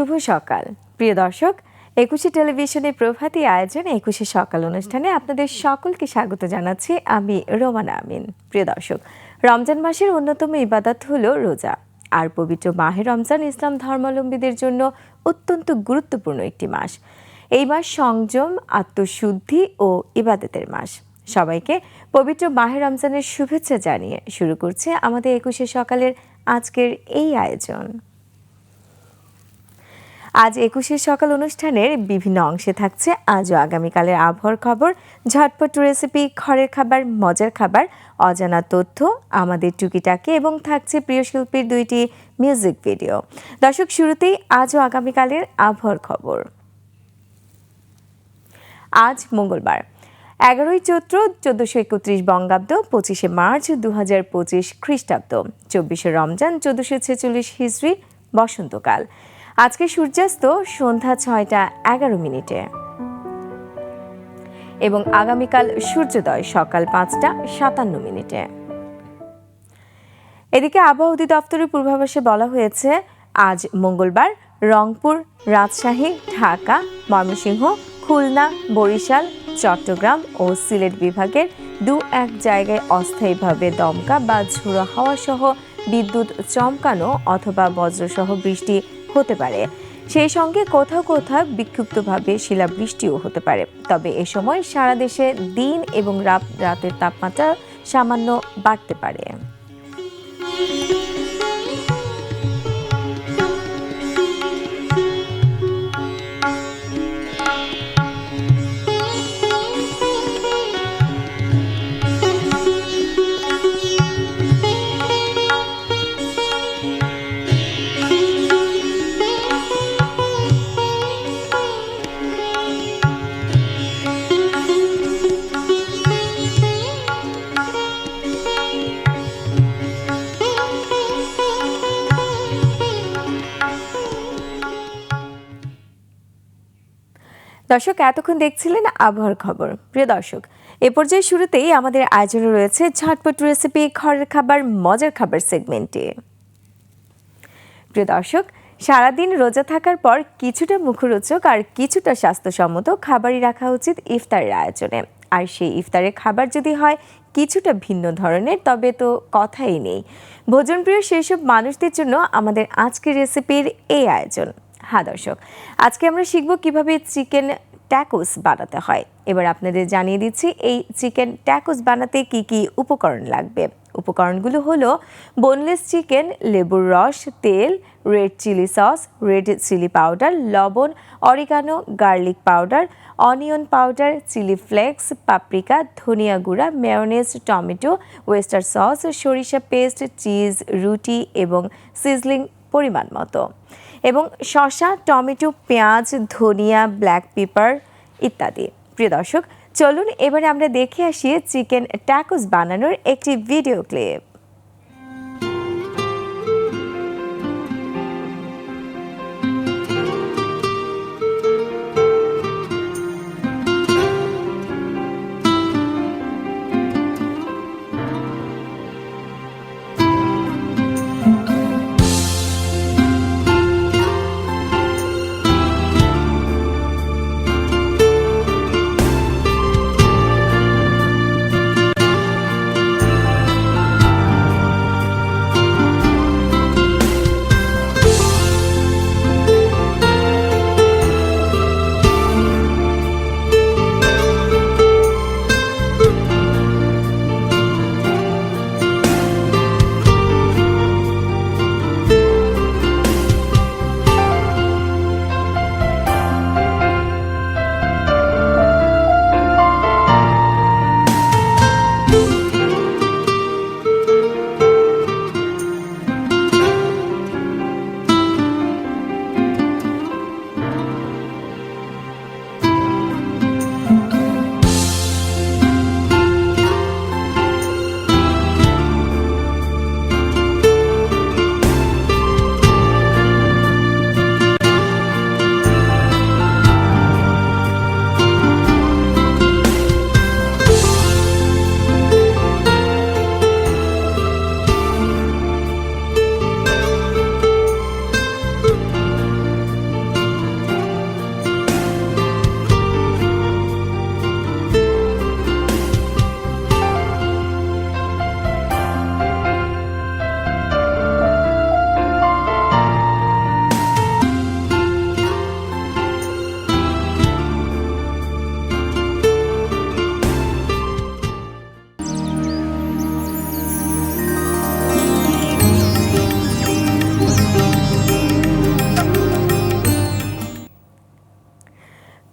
শুভ সকাল। প্রিয় দর্শক, একুশে টেলিভিশনের প্রভাতী আয়োজন একুশে সকাল অনুষ্ঠানে আপনাদের সকলকে স্বাগত জানাচ্ছি আমি রোমানা আমিন। প্রিয় দর্শক, রমজান মাসের অন্যতম ইবাদত হল রোজা। আর পবিত্র মাহে রমজান ইসলাম ধর্মাবলম্বীদের জন্য অত্যন্ত গুরুত্বপূর্ণ একটি মাস। এই মাস সংযম, আত্মশুদ্ধি ও ইবাদতের মাস। সবাইকে পবিত্র মাহে রমজানের শুভেচ্ছা জানিয়ে শুরু করছে আমাদের একুশে সকালের আজকের এই আয়োজন। আজ একুশের সকাল অনুষ্ঠানের বিভিন্ন অংশে থাকছে আজও আগামীকালের আবহাওয়ার খবর। ঝটপট রেসিপি, ঘরের খাবার, মজার খাবার, অজানা তথ্য, আমাদের টুকিটাকি এবং থাকছে প্রিয় শিল্পীর দুইটি মিউজিক ভিডিও। দর্শক, শুরুতেই আজও আগামীকালের আবহাওয়ার খবর। আজ মঙ্গলবার, এগারোই চৈত্র চোদ্দশো একত্রিশ বঙ্গাব্দ, পঁচিশে মার্চ দু হাজার পঁচিশ খ্রিস্টাব্দ, চব্বিশে রমজান, চোদ্দশো ছেচল্লিশ হিজড়ি, বসন্তকাল। আজকে সূর্যাস্ত সন্ধ্যা ছয়টা এগারো মিনিটে। এবং আগামীকাল সূর্যোদয় সকাল পাঁচটা সাতান্ন মিনিটে। এদিকে আবহাওয়া অধিদপ্তরের পূর্বাভাসে বলা হয়েছে, আজ মঙ্গলবার রংপুর, রাজশাহী, ঢাকা, ময়মনসিংহ, খুলনা, বরিশাল, চট্টগ্রাম ও সিলেট বিভাগের দু এক জায়গায় অস্থায়ীভাবে দমকা বা ঝুড়ো হাওয়া সহ বিদ্যুৎ চমকানো অথবা বজ্রসহ বৃষ্টি হতে পারে। সেই সঙ্গে কোথাও কোথাও বিক্ষিপ্তভাবে শিলাবৃষ্টিও হতে পারে। তবে এ সময় সারা দেশে দিন এবং রাত, রাতের তাপমাত্রা সামান্য বাড়তে পারে। দর্শক, এতক্ষণ দেখছিলেন আবহাওয়ার খবর। প্রিয় দর্শক, এ পর্যায়ে শুরুতেই আমাদের আয়োজনে রয়েছে ঝটপট রেসিপি ঘরের খাবার, মজার খাবার সেগমেন্টে প্রিয় দর্শক, সারাদিন রোজা থাকার পর কিছুটা মুখরোচক আর কিছুটা স্বাস্থ্যসম্মত খাবারই রাখা উচিত ইফতারের আয়োজনে। আর সেই ইফতারের খাবার যদি হয় কিছুটা ভিন্ন ধরনের, তবে তো কথাই নেই। ভোজনপ্রিয় সেই সব মানুষদের জন্য আমাদের আজকের রেসিপির এই আয়োজন। হ্যাঁ দর্শক। আজকে আমরা শিখব কীভাবে চিকেন ট্যাকোস বানাতে হয়। এবার আপনাদের জানিয়ে দিচ্ছি, এই চিকেন ট্যাকোস বানাতে কি কি উপকরণ লাগবে। উপকরণগুলো হলো বোনলেস চিকেন লেবুর রস, তেল red chilli sauce red chilli powder লবণ oregano garlic powder onion powder chilli flakes paprika ধনিয়া গুঁড়া মেয়নেজ টমেটো ওয়েস্টার সস সরিষা পেস্ট চিজ রুটি এবং সিজলিং পরিমাণ মতো। এবং শসা, টমেটো, পেঁয়াজ, ধনিয়া ব্ল্যাক পেপার ইত্যাদি। প্রিয় দর্শক, চলুন এবারে আমরা দেখে আসি চিকেন ট্যাকোস বানানোর একটি ভিডিও ক্লিপ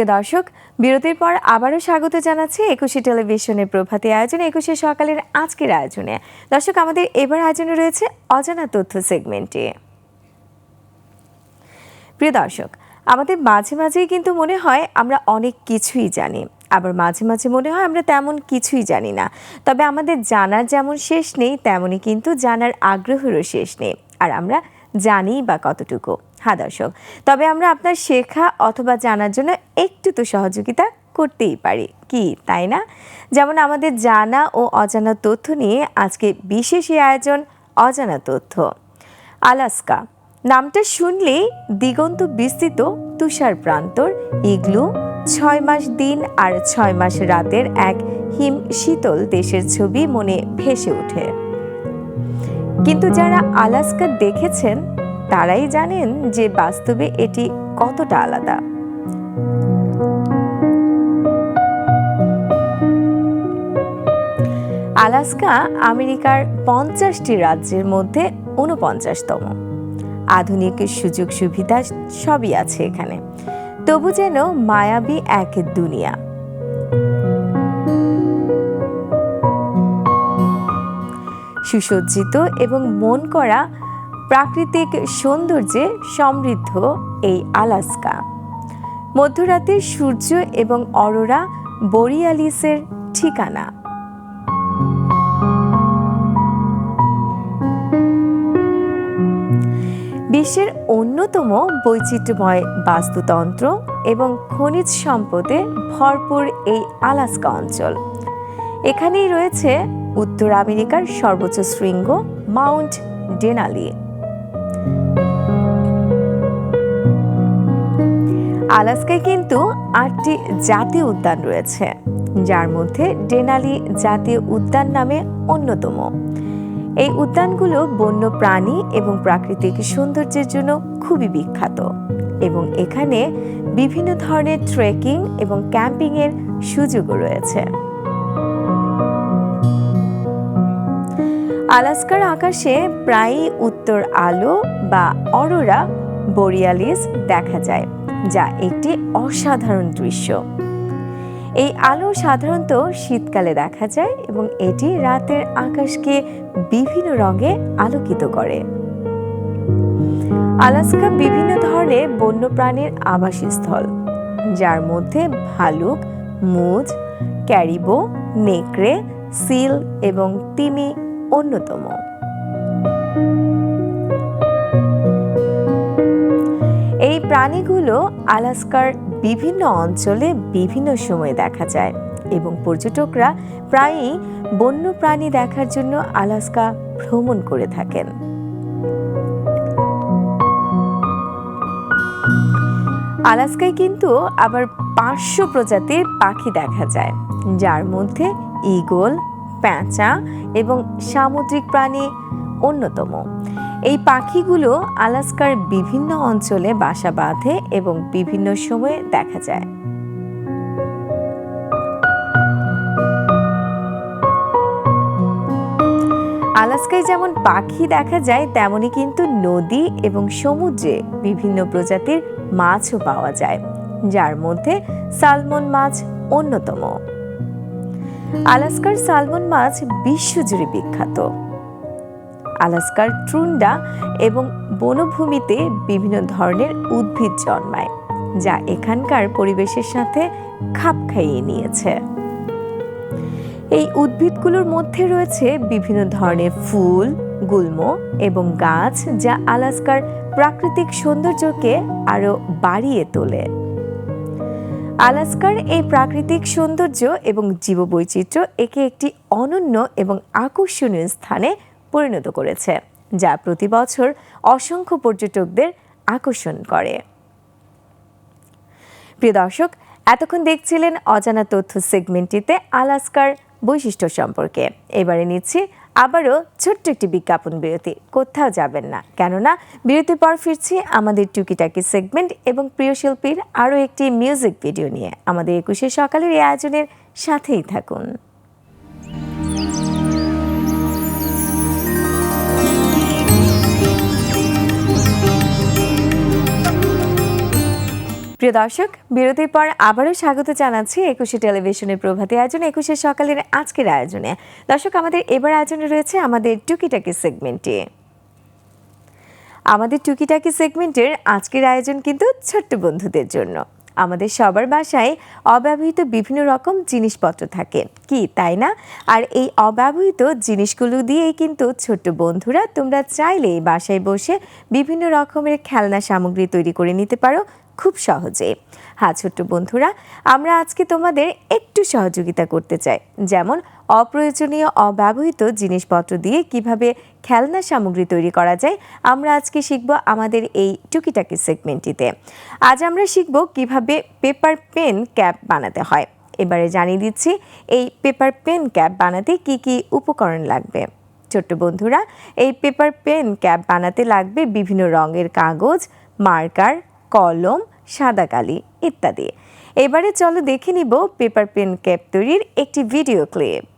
প্রিয় দর্শক, বিরতির পর আবারও স্বাগত জানাচ্ছি একুশে টেলিভিশনের প্রভাতী আয়োজনে, একুশে সকালের আজকের আয়োজনে। দর্শক, আমাদের এবার আয়োজনে রয়েছে অজানা তথ্য সেগমেন্টে। প্রিয় দর্শক, আমাদের মাঝে মাঝেই কিন্তু মনে হয় আমরা অনেক কিছুই জানি। আবার মাঝে মাঝে মনে হয় আমরা তেমন কিছুই জানি না। তবে আমাদের জানার যেমন শেষ নেই তেমনই কিন্তু জানার আগ্রহেরও শেষ নেই। আর আমরা জানি বা কতটুকু। হ্যাঁ দর্শক। তবে আমরা আপনার শেখা অথবা জানার জন্য একটু তো সহযোগিতা করতেই পারি। কি, তাই না? যেমন আমাদের জানা ও অজানা তথ্য নিয়ে আজকে বিশেষ এই আয়োজন অজানা তথ্য। আলাস্কা। নামটা শুনলেই দিগন্ত বিস্তৃত, তুষার প্রান্তর, ইগলু, ছয় মাস দিন আর ছয় মাস রাতের এক হিম শীতল দেশের ছবি মনে ভেসে ওঠে। কিন্তু যারা আলাস্কা দেখেছেন তারাই জানেন যে বাস্তবে এটি কতটা আলাদা। আলাস্কা আমেরিকার পঞ্চাশটি রাজ্যের মধ্যে ঊনপঞ্চাশতম। আধুনিক সুযোগ সুবিধা সবই আছে এখানে। তবু যেন মায়াবী এক দুনিয়া। সুসজ্জিত এবং মন করা প্রাকৃতিক সৌন্দর্যে সমৃদ্ধ এই আলাস্কা। মধ্যরাতে সূর্য এবং অরোরা বরিয়ালিসের ঠিকানা। বিশ্বের অন্যতম বৈচিত্র্যময় বাস্তুতন্ত্র এবং খনিজ সম্পদে ভরপুর এই আলাস্কা অঞ্চল। এখানেই রয়েছে উত্তর আমেরিকার সর্বোচ্চ শৃঙ্গ মাউন্ট ডেনালি। আলাস্কায় কিন্তু আটটি জাতীয় উদ্যান রয়েছে, যার মধ্যে ডেনালি জাতীয় উদ্যান নামে অন্যতম। এই উদ্যানগুলো বন্য প্রাণী এবং প্রাকৃতিক সৌন্দর্যের জন্য খুবই বিখ্যাত এবং এখানে বিভিন্ন ধরনের ট্রেকিং এবং ক্যাম্পিংয়ের সুযোগও রয়েছে। আলাস্কার আকাশে প্রায়ই উত্তর আলো বা অরোরা, বোরিয়ালিস দেখা যায়। যা একটি অসাধারণ দৃশ্য। এই আলো সাধারণত শীতকালে দেখা যায় এবং এটি রাতের আকাশকে বিভিন্ন রঙে আলোকিত করে। আলাস্কা বিভিন্ন ধরনের বন্যপ্রাণীর আবাসস্থল, যার মধ্যে ভালুক, মুজ, ক্যারিবো, নেকড়ে, সিল এবং তিমি অন্যতম। প্রাণীগুলো আলাস্কার বিভিন্ন অঞ্চলে বিভিন্ন সময়ে দেখা যায় এবং পর্যটকরা প্রায়ই বন্য প্রাণী দেখার জন্য আলাস্কা ভ্রমণ করে থাকেন। আলাস্কায় কিন্তু আবার পাঁচশো প্রজাতির পাখি দেখা যায়, যার মধ্যে ঈগল, প্যাঁচা এবং সামুদ্রিক প্রাণী অন্যতম। এই পাখিগুলো আলাস্কার বিভিন্ন অঞ্চলে বাসা বাঁধে এবং বিভিন্ন সময়ে দেখা যায়। আলাস্কায় যেমন পাখি দেখা যায়, তেমনি কিন্তু নদী এবং সমুদ্রে বিভিন্ন প্রজাতির মাছও পাওয়া যায়, যার মধ্যে সালমন মাছ অন্যতম। আলাস্কার সালমন মাছ বিশ্বজুড়ে বিখ্যাত। আলাস্কার ট্রুন্ডা এবং বনভূমিতে বিভিন্ন ধরনের উদ্ভিদ জন্মায়, যা এখানকার পরিবেশের সাথে খাপ খাইয়ে নিয়েছে। এই উদ্ভিদগুলোর মধ্যে রয়েছে বিভিন্ন ধরনের ফুল, গুল্ম এবং গাছ, যা আলাস্কার প্রাকৃতিক সৌন্দর্যকে আরও বাড়িয়ে তোলে। আলাস্কার এই প্রাকৃতিক সৌন্দর্য এবং জীববৈচিত্র্য একে একটি অনন্য এবং আকর্ষণীয় স্থানে পরিণত করেছে, যা প্রতি বছর অসংখ্য পর্যটকদের আকর্ষণ করে। প্রিয় দর্শক, এতক্ষণ দেখছিলেন অজানা তথ্য সেগমেন্টটিতে আলাস্কার বৈশিষ্ট্য সম্পর্কে। এবারে নিচ্ছি আবারও ছোট্ট একটি বিজ্ঞাপন বিরতি। কোথাও যাবেন না, কেননা বিরতির পর ফিরছি আমাদের টুকিটাকি সেগমেন্ট এবং প্রিয় শিল্পীর আরও একটি মিউজিক ভিডিও নিয়ে। আমাদের একুশে সকালের এই আয়োজনের সাথেই থাকুন। প্রিয় দর্শক, বিরতির পর আবারও স্বাগত জানাচ্ছি একুশে টেলিভিশনের প্রভাতী আয়োজন, একুশে সকালের আজকের আয়োজনে। দর্শক, আমাদের এবার আয়োজনে রয়েছে আমাদের টুকিটাকি সেগমেন্টে আমাদের টুকিটাকি সেগমেন্টের আজকের আয়োজন কিন্তু ছোট্ট বন্ধুদের জন্য। আমাদের সবার বাসায় অব্যবহৃত বিভিন্ন রকম জিনিসপত্র থাকে। কি, তাই না? আর এই অব্যবহৃত জিনিসগুলো দিয়েই কিন্তু ছোট্ট বন্ধুরা তোমরা চাইলে বাসায় বসে বিভিন্ন রকমের খেলনা সামগ্রী তৈরি করে নিতে পারো। খুব সহজে। হ্যাঁ ছোট্ট বন্ধুরা, আমরা আজকে তোমাদের একটু সহযোগিতা করতে চাই। যেমন, অপ্রয়োজনীয়, অব্যবহৃত জিনিসপত্র দিয়ে কীভাবে খেলনা সামগ্রী তৈরি করা যায়, আমরা আজকে শিখব আমাদের এই টুকিটাকি সেগমেন্টটিতে। আজ আমরা শিখব কীভাবে পেপার পেন ক্যাপ বানাতে হয়। এবারে জানিয়ে দিচ্ছি, এই পেপার পেন ক্যাপ বানাতে কি কি উপকরণ লাগবে। ছোট্ট বন্ধুরা, এই পেপার পেন ক্যাপ বানাতে লাগবে বিভিন্ন রঙের কাগজ, মার্কার কলম, সাদা কালি ইত্যাদি। এবারে চলো দেখে নিব পেপার পেন ক্যাপ তৈরির একটি ভিডিও ক্লিপ।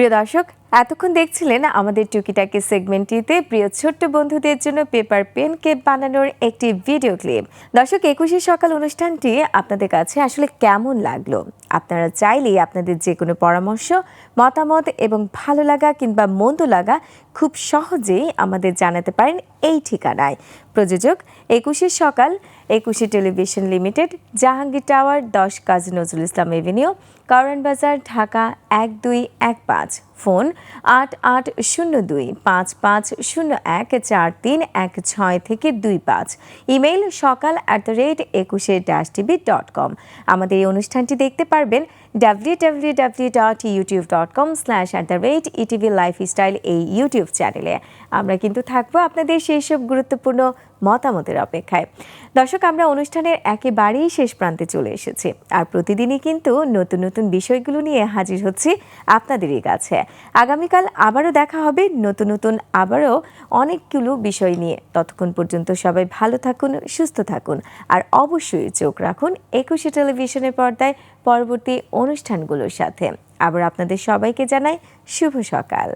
প্রিয় দর্শক, এতক্ষণ দেখছিলেন আমাদের টুকিটাকি সেগমেন্টটিতে প্রিয় ছোট্ট বন্ধুদের জন্য পেপার পেন কেপ বানানোর একটি ভিডিও ক্লিপ। দর্শক, একুশে সকাল অনুষ্ঠানটি আপনাদের কাছে আসলে কেমন লাগল? আপনারা চাইলেই আপনাদের যে কোনো পরামর্শ মতামত এবং ভালো লাগা কিংবা মন্দ লাগা খুব সহজেই আমাদের জানাতে পারেন এই ঠিকানায়। প্রযোজক, একুশে সকাল, একুশে টেলিভিশন লিমিটেড, জাহাঙ্গীর টাওয়ার, দশ কাজী নজরুল ইসলাম এভিনিউ বাজার, ঢাকা এক দুই এক পাঁচ। ফোন আট আট শূন্য দুই পাঁচ পাঁচ শূন্য এক চার তিন এক ছয় থেকে দুই পাঁচ। Email Sakal at the rate Ekushey dash TV dot com আমাদের এই অনুষ্ঠানটি দেখতে পারবেন W W at the rate ETV lifestyle এই ইউটিউব চ্যানেলে আমরা কিন্তু থাকব আপনাদের সেই সব গুরুত্বপূর্ণ মতামতের অপেক্ষায়। দর্শক, আমরা অনুষ্ঠানের একেবারেই শেষ প্রান্তে চলে এসেছি। আর প্রতিদিনই কিন্তু নতুন নতুন বিষয়গুলো নিয়ে হাজির হচ্ছি আপনাদেরই কাছে। আগামীকাল আবারও দেখা হবে, নতুন নতুন আবারও অনেকগুলো বিষয় নিয়ে। ততক্ষণ পর্যন্ত সবাই ভালো থাকুন, সুস্থ থাকুন। আর অবশ্যই চোখ রাখুন একুশে টেলিভিশনের পর্দায় পরবর্তী অনুষ্ঠানগুলোর সাথে। আবার আপনাদের সবাইকে জানাই শুভ সকাল।